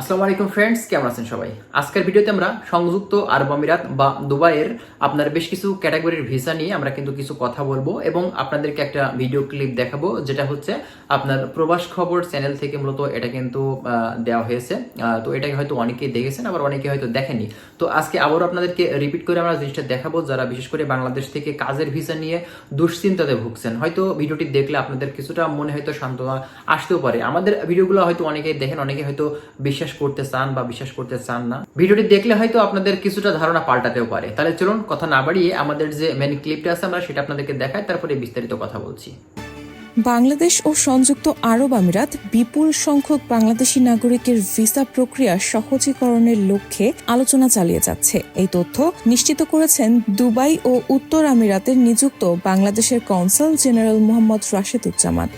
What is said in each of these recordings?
আসসালামু আলাইকুম ফ্রেন্ডস কেমন আছেন সবাই? আজকের ভিডিওতে আমরা সংযুক্ত আরব আমিরাত বা দুবাইয়ের আপনার বেশ কিছু ক্যাটাগরির ভিসা নিয়ে আমরা কিন্তু কিছু কথা বলব এবং আপনাদেরকে একটা ভিডিও ক্লিপ দেখাবো, যেটা হচ্ছে আপনার প্রবাস খবর চ্যানেল থেকে মূলত এটা কিন্তু দেওয়া হয়েছে। তো এটাকে হয়তো অনেকেই দেখেছেন, আবার অনেকে হয়তো দেখেনি তো আজকে আবারও আপনাদেরকে রিপিট করে আমরা জিনিসটা দেখাবো, যারা বিশেষ করে বাংলাদেশ থেকে কাজের ভিসা নিয়ে দুশ্চিন্তাতে ভুগছেন। হয়তো ভিডিওটি দেখলে আপনাদের কিছুটা মনে হয়তো সান্ত্বনা আসতেও পারে। আমাদের ভিডিওগুলো হয়তো অনেকেই দেখেন অনেকে হয়তো বিশ্বাস করতে চান বা বিশ্বাস করতে চান না, ভিডিওটি দেখলে হয়তো আপনাদের কিছুটা ধারণা পাল্টাতেও পারে। তাহলে চলুন কথা না বাড়িয়ে আমাদের যে মেন ক্লিপটা আছে আমরা সেটা আপনাদেরকে দেখাই, তারপরে বিস্তারিত কথা বলছি। বাংলাদেশ ও সংযুক্ত আরব আমিরাত বিপুল সংখ্যক বাংলাদেশি নাগরিকের ভিসা প্রক্রিয়া সহজীকরণের লক্ষ্যে আলোচনা চালিয়ে যাচ্ছে। এই তথ্য নিশ্চিত করেছেন দুবাই ও উত্তর আমিরাতের নিযুক্ত বাংলাদেশের consul general Mohammad Rasheduzzaman.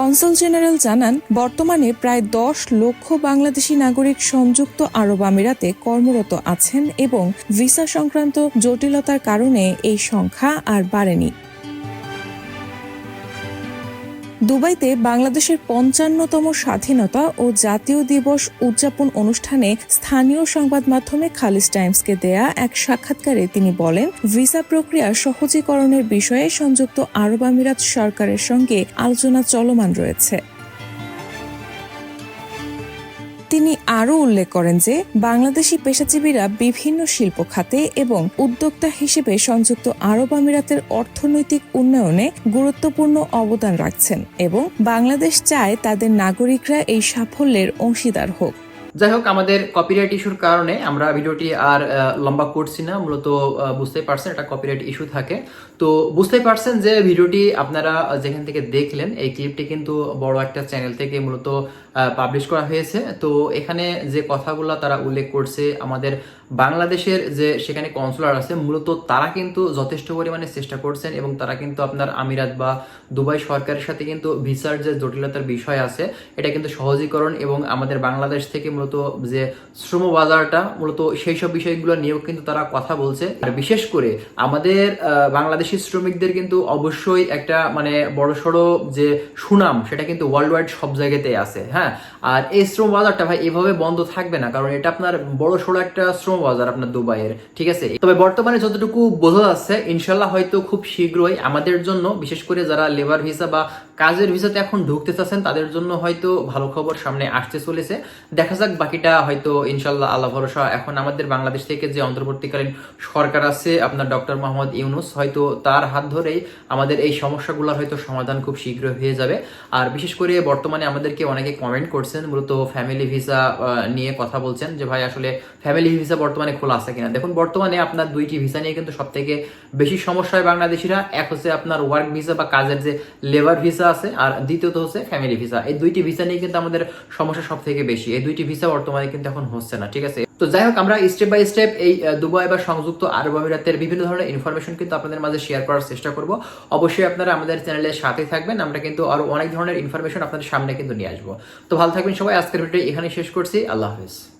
Consul general জানান, বর্তমানে প্রায় দশ লক্ষ বাংলাদেশি নাগরিক সংযুক্ত আরব আমিরাতে কর্মরত আছেন এবং ভিসা সংক্রান্ত জটিলতার কারণে এই সংখ্যা আর বাড়েনি। দুবাইতে বাংলাদেশের পঞ্চান্নতম স্বাধীনতা ও জাতীয় দিবস উদযাপন অনুষ্ঠানে স্থানীয় সংবাদ মাধ্যমে খালিজ টাইমসকে দেয়া এক সাক্ষাৎকারে তিনি বলেন, ভিসা প্রক্রিয়া সহজীকরণের বিষয়ে সংযুক্ত আরব আমিরাত সরকারের সঙ্গে আলোচনা চলমান রয়েছে। তিনি আরও উল্লেখ করেন যে, বাংলাদেশি পেশাজীবীরা বিভিন্ন শিল্প খাতে এবং উদ্যোক্তা হিসেবে সংযুক্ত আরব আমিরাতের অর্থনৈতিক উন্নয়নে গুরুত্বপূর্ণ অবদান রাখছেন এবং বাংলাদেশ চায় তাদের নাগরিকরা এই সাফল্যের অংশীদার হোক। যাই হোক আমাদের কপিরাইট ইস্যুর কারণে আমরা ভিডিওটি আর লম্বা করছি না, মূলত বুঝতেই পারছেন এটা কপিরাইট ইস্যু থাকে। তো বুঝতেই পারছেন যে ভিডিওটি আপনারা যেখান থেকে দেখলেন, এই ক্লিপটি কিন্তু বড় একটা চ্যানেল থেকে মূলত পাবলিশ করা হয়েছে। তো এখানে যে কথাগুলো তারা উল্লেখ করছে, আমাদের বাংলাদেশের যে সেখানে কনসুলার আছে, মূলত তারা কিন্তু যথেষ্ট পরিমাণে চেষ্টা করছেন এবং তারা কিন্তু আপনার আমিরাত বা দুবাই সরকারের সাথে কিন্তু ভিসার যে জটিলতার বিষয় আছে, এটা কিন্তু সহজীকরণ এবং আমাদের বাংলাদেশ থেকে মূলত যে শ্রম বাজারটা, মূলত সেই সব বিষয়গুলো নিয়েও কিন্তু তারা কথা বলছে। আর বিশেষ করে আমাদের বাংলাদেশি শ্রমিকদের কিন্তু অবশ্যই একটা মানে বড়সড় যে সুনাম, সেটা কিন্তু ওয়ার্ল্ড ওয়াইড সব জায়গাতেই আছে হ্যাঁ? আর এই শ্রম বাজারটা ভাই এভাবে বন্ধ থাকবে না, কারণ এটা আপনার বড় সড়ো একটা শ্রম বাজার আপনার দুবাইয়ের, ঠিক আছে? তবে বর্তমানে যতটুকু বোঝা যাচ্ছে, ইনশাল্লাহ হয়তো খুব শীঘ্রই আমাদের জন্য, বিশেষ করে যারা লেবার ভিসা বা কাজের ভিসাতে এখন ঢুকতে চাচ্ছেন, তাদের জন্য হয়তো ভালো খবর সামনে আসতে চলেছে। দেখা যাক বাকিটা হয়তো, ইনশাল্লাহ আল্লাহ ভরসা। এখন আমাদের বাংলাদেশ থেকে যে অন্তর্বর্তীকালীন সরকার আছে, আপনার ডক্টর মোহাম্মদ ইউনুস, হয়তো তার হাত ধরেই আমাদের এই সমস্যাগুলোর হয়তো সমাধান খুব শীঘ্র হয়ে যাবে। আর বিশেষ করে বর্তমানে আমাদেরকে অনেকে কমেন্ট করছেন, মূলত ফ্যামিলি ভিসা নিয়ে কথা বলছেন যে, ভাই, আসলে ফ্যামিলি ভিসা বর্তমানে খোলা আছে কিনা। দেখুন, বর্তমানে আপনার দুইটি ভিসা নিয়ে কিন্তু সব থেকে বেশি সমস্যা হয় বাংলাদেশিরা। এক হচ্ছে আপনার ওয়ার্ক ভিসা বা কাজের যে লেবার ভিসা আছে, আর দ্বিতীয়ত হচ্ছে ফ্যামিলি ভিসা এই দুইটি ভিসা নিয়ে কিন্তু আমাদের সমস্যা সব থেকে বেশি। এই দুইটি ভিসা বর্তমানে কিন্তু এখন হচ্ছে না, ঠিক আছে? তো যাই হোক, আমরা স্টেপ বাই স্টেপ এই দুবাই বা সংযুক্ত আরব আমিরাতের বিভিন্ন ধরনের ইনফরমেশন কিন্তু আপনাদের মাঝে শেয়ার করার চেষ্টা করব। অবশ্যই আপনারা আমাদের চ্যানেলের সাথে থাকবেন। আমরা কিন্তু আরও অনেক ধরনের ইনফরমেশন আপনাদের সামনে কিন্তু নিয়ে আসব। তো ভালো থাকবেন সবাই। আজকের ভিডিও এখানে শেষ করছি। আল্লাহ হাফিজ।